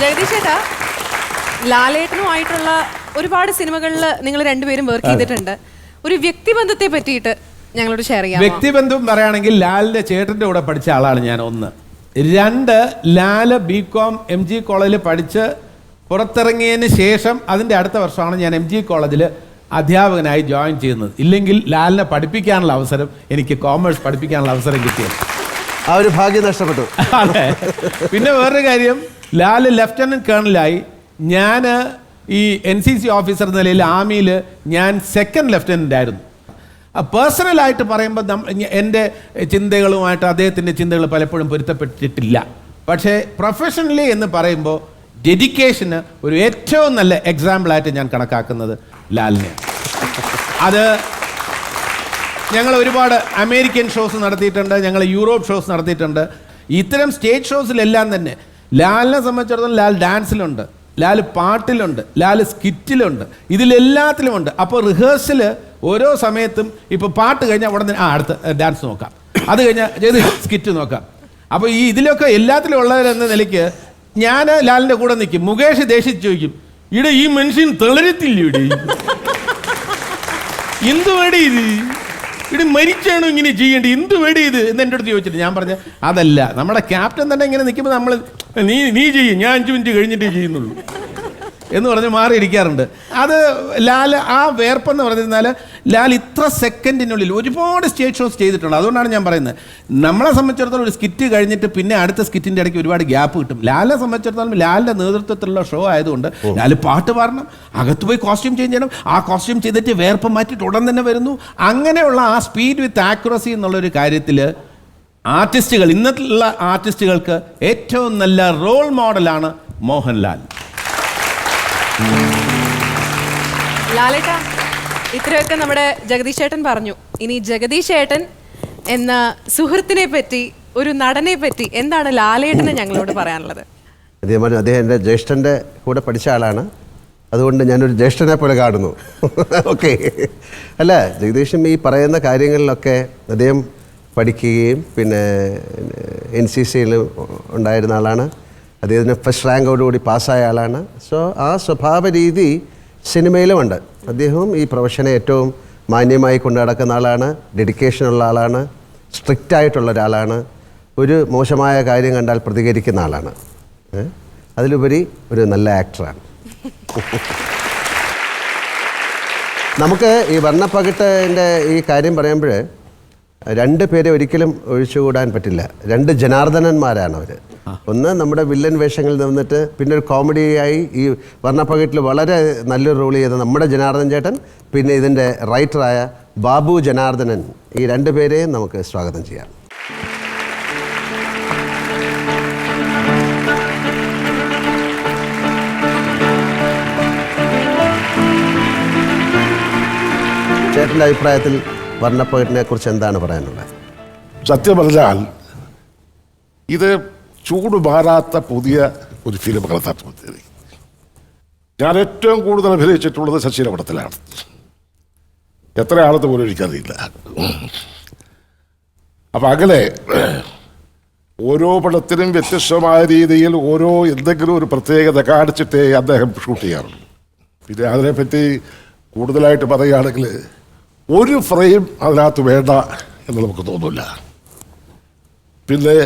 ജഗദീഷ് ചേട്ടാ ലാലേട്ടനുമായിട്ടുള്ള ഒരുപാട് സിനിമകളിൽ നിങ്ങൾ രണ്ടുപേരും വർക്ക് ചെയ്തിട്ടുണ്ട്. ഒരു വ്യക്തിബന്ധത്തെ പറ്റിയിട്ട് ഞങ്ങളോട് ഷെയർ ചെയ്യാം വ്യക്തിബന്ധം പറയുകയാണെങ്കിൽ ലാലിന്റെ ചേട്ടന്റെ കൂടെ പഠിച്ച ആളാണ് ഞാൻ ഒന്ന്. രണ്ട് Lal B com M G കോളേജിൽ പഠിച്ച് പുറത്തിറങ്ങിയതിന് ശേഷം അതിന്റെ അടുത്ത വർഷമാണ് ഞാൻ എം ജി കോളേജിൽ അധ്യാപകനായി ജോയിൻ ചെയ്യുന്നത്. ഇല്ലെങ്കിൽ ലാലിനെ പഠിപ്പിക്കാനുള്ള അവസരം എനിക്ക് കോമേഴ്സ് പഠിപ്പിക്കാനുള്ള അവസരം കിട്ടിയത് ആ ഒരു ഭാഗ്യം നഷ്ടപ്പെട്ടു. അതെ. പിന്നെ വേറൊരു കാര്യം ലാൽ ലെഫ്റ്റനന്റ് കേണലായി. ഞാൻ ഈ എൻ സി സി ഓഫീസർ എന്ന നിലയിൽ ആർമിയിൽ ഞാൻ സെക്കൻഡ് ലെഫ്റ്റനന്റ് ആയിരുന്നു. പേഴ്സണലായിട്ട് പറയുമ്പോൾ എന്റെ ചിന്തകളുമായിട്ട് അദ്ദേഹത്തിന്റെ ചിന്തകൾ പലപ്പോഴും പൊരുത്തപ്പെട്ടിട്ടില്ല. പക്ഷേ പ്രൊഫഷണലി എന്ന് പറയുമ്പോൾ ഡെഡിക്കേഷന് ഒരു ഏറ്റവും നല്ല എക്സാമ്പിളായിട്ട് ഞാൻ കണക്കാക്കുന്നത് ലാലിനെ. അത് ഞങ്ങൾ ഒരുപാട് അമേരിക്കൻ ഷോസ് നടത്തിയിട്ടുണ്ട് ഞങ്ങൾ യൂറോപ്പ് ഷോസ് നടത്തിയിട്ടുണ്ട്. ഇത്തരം സ്റ്റേജ് ഷോസിലെല്ലാം തന്നെ ലാലിനെ സംബന്ധിച്ചിടത്തോളം ലാൽ ഡാൻസിലുണ്ട് ലാൽ പാട്ടിലുണ്ട് ലാൽ സ്കിറ്റിലുണ്ട് ഇതിലെല്ലാത്തിലുമുണ്ട്. അപ്പോൾ റിഹേഴ്സൽ ഓരോ സമയത്തും ഇപ്പോൾ പാട്ട് കഴിഞ്ഞാൽ ഉടനെ ആ അടുത്ത ഡാൻസ് നോക്കാം. അത് കഴിഞ്ഞാൽ ചെയ്ത് സ്കിറ്റ് നോക്കാം. അപ്പോൾ ഈ ഇതിലൊക്കെ എല്ലാത്തിലും ഉള്ളവരെന്ന നിലയ്ക്ക് ഞാൻ ലാലിന്റെ കൂടെ നിൽക്കും. മുകേഷ് ദേഷിച്ച് ചോദിക്കും ഇവിടെ ഈ മനുഷ്യൻ തളരത്തില്ല ഇവിടെ എന്തുവേടി ഇത്? ഇവിടെ മരിച്ചാണോ ഇങ്ങനെ ചെയ്യേണ്ടത്? എന്ത് വേടി ഇത്? എന്ന് എന്റെ അടുത്ത് ചോദിച്ചിട്ട് ഞാൻ പറഞ്ഞ അതല്ല നമ്മുടെ ക്യാപ്റ്റൻ തന്നെ ഇങ്ങനെ നിൽക്കുമ്പോൾ നമ്മൾ നീ നീ ചെയ്യും ഞാൻ അഞ്ച് മിനിറ്റ് കഴിഞ്ഞിട്ടേ ചെയ്യുന്നുള്ളൂ. എന്ന് പറഞ്ഞ് മാറിയിരിക്കാറുണ്ട്. അത് ലാൽ ആ വേർപ്പെന്ന് പറഞ്ഞിരുന്നാൽ ലാൽ ഇത്ര സെക്കൻഡിനുള്ളിൽ ഒരുപാട് സ്റ്റേജ് ഷോസ് ചെയ്തിട്ടുണ്ട്. അതുകൊണ്ടാണ് ഞാൻ പറയുന്നത്. നമ്മളെ സംബന്ധിച്ചിടത്തോളം ഒരു സ്കിറ്റ് കഴിഞ്ഞിട്ട് പിന്നെ അടുത്ത സ്കിറ്റിന്റെ ഇടയ്ക്ക് ഒരുപാട് ഗ്യാപ്പ് കിട്ടും. ലാലിനെ സംബന്ധിച്ചിടത്തോളം ലാലിന്റെ നേതൃത്വത്തിലുള്ള ഷോ ആയതുകൊണ്ട് ലാൽ പാട്ട് പാടണം അകത്ത് പോയി കോസ്റ്റ്യൂം ചേഞ്ച് ചെയ്യണം ആ കോസ്റ്റ്യൂം ചെയ്തിട്ട് വേർപ്പ് മാറ്റിയിട്ട് ഉടൻ തന്നെ വരുന്നു. അങ്ങനെയുള്ള ആ സ്പീഡ് വിത്ത് ആക്യുറസി എന്നുള്ളൊരു കാര്യത്തിൽ ആർട്ടിസ്റ്റുകൾ ഇന്നത്തുള്ള ആർട്ടിസ്റ്റുകൾക്ക് ഏറ്റവും നല്ല റോൾ മോഡലാണ് മോഹൻലാൽ. ലാലേട്ട ഇത്രയൊക്കെ നമ്മുടെ ജഗദീഷ് ചേട്ടൻ പറഞ്ഞു. ഇനി ജഗദീഷ് ചേട്ടൻ എന്ന സുഹൃത്തിനെ പറ്റി ഒരു നടനെ പറ്റി എന്താണ് ലാലേട്ടനെ ഞങ്ങളോട് പറയാനുള്ളത്? അതേപോലെ അദ്ദേഹം എന്റെ ജ്യേഷ്ഠന്റെ കൂടെ പഠിച്ച ആളാണ്. അതുകൊണ്ട് ഞാനൊരു ജ്യേഷ്ഠനെ പോലെ കാണുന്നു. ഓക്കെ. അല്ല ജഗദീഷും ഈ പറയുന്ന കാര്യങ്ങളിലൊക്കെ അദ്ദേഹം പഠിക്കുകയും പിന്നെ എൻ സി സിയിൽ ഉണ്ടായിരുന്ന ആളാണ്. അദ്ദേഹത്തിന് ഫസ്റ്റ് റാങ്കോടുകൂടി പാസ്സായ ആളാണ്. സോ ആ സ്വഭാവ രീതി സിനിമയിലുമുണ്ട്. അദ്ദേഹവും ഈ പ്രൊഫഷനെ ഏറ്റവും മാന്യമായി കൊണ്ടു നടക്കുന്ന ആളാണ്. ഡെഡിക്കേഷനുള്ള ആളാണ്. സ്ട്രിക്റ്റ് ആയിട്ടുള്ള ഒരാളാണ്. ഒരു മോശമായ കാര്യം കണ്ടാൽ പ്രതികരിക്കുന്ന ആളാണ്. അതിലുപരി ഒരു നല്ല ആക്ടറാണ് നമുക്ക് ഈ വർണപ്പകിട്ടിന്റെ ഈ കാര്യം പറയുമ്പോൾ രണ്ട് പേരെ ഒരിക്കലും ഒഴിച്ചുകൂടാൻ പറ്റില്ല. രണ്ട് ജനാർദ്ദനന്മാരാണ് അവർ ഒന്ന് നമ്മുടെ വില്ലൻ വേഷങ്ങളിൽ നിന്നിട്ട് പിന്നെ ഒരു കോമഡിയായി ഈ വർണപ്പകറ്റിൽ വളരെ നല്ലൊരു റോൾ ചെയ്ത നമ്മുടെ ജനാർദ്ദൻ ചേട്ടൻ പിന്നെ ഇതിന്റെ റൈറ്ററായ ബാബു ജനാർദ്ദനൻ. ഈ രണ്ട് പേരെയും നമുക്ക് സ്വാഗതം ചെയ്യാം. ചേട്ടന്റെ അഭിപ്രായത്തിൽ വർണപ്പകറ്റിനെ കുറിച്ച് എന്താണ് പറയാനുള്ളത്? സത്യം പറഞ്ഞാൽ ഇത് ചൂട് മാറാത്ത പുതിയ ഒരു ഫിലിം തത്വത്തിൽ ഞാൻ ഏറ്റവും കൂടുതൽ അഭിനയിച്ചിട്ടുള്ളത് ശശിയുടെ പടത്തിലാണ്. എത്ര എത്രയാണെന്ന് പോലും എനിക്കറിയില്ല. അപ്പൊ അങ്ങനെ ഓരോ പടത്തിനും വ്യത്യസ്തമായ രീതിയിൽ ഓരോ എന്തെങ്കിലും ഒരു പ്രത്യേകത കാണിച്ചിട്ടേ അദ്ദേഹം ഷൂട്ട് ചെയ്യാറുള്ളൂ. പിന്നെ അതിനെപ്പറ്റി കൂടുതലായിട്ട് പറയുകയാണെങ്കിൽ ഒരു ഫ്രെയിം അതിനകത്ത് വേണ്ട എന്ന് നമുക്ക് തോന്നില്ല പിന്നെ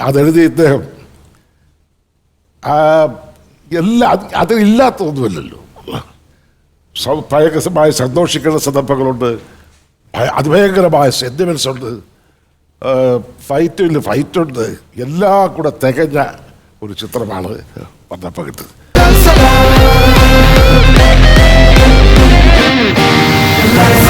അതെഴുതി ഇദ്ദേഹം എല്ലാ അത് ഇല്ലാത്തതൊന്നുമില്ലല്ലോ ഭയങ്കരമായ സന്തോഷിക്കേണ്ട സന്ദർഭങ്ങളുണ്ട്. അതിഭയങ്കരമായ സെന്റിമെൻസ് ഉണ്ട്. ഫൈറ്റിൽ ഫൈറ്റുണ്ട് എല്ലാം കൂടെ തികഞ്ഞ ഒരു ചിത്രമാണ് വന്നപ്പകത്ത്. Let's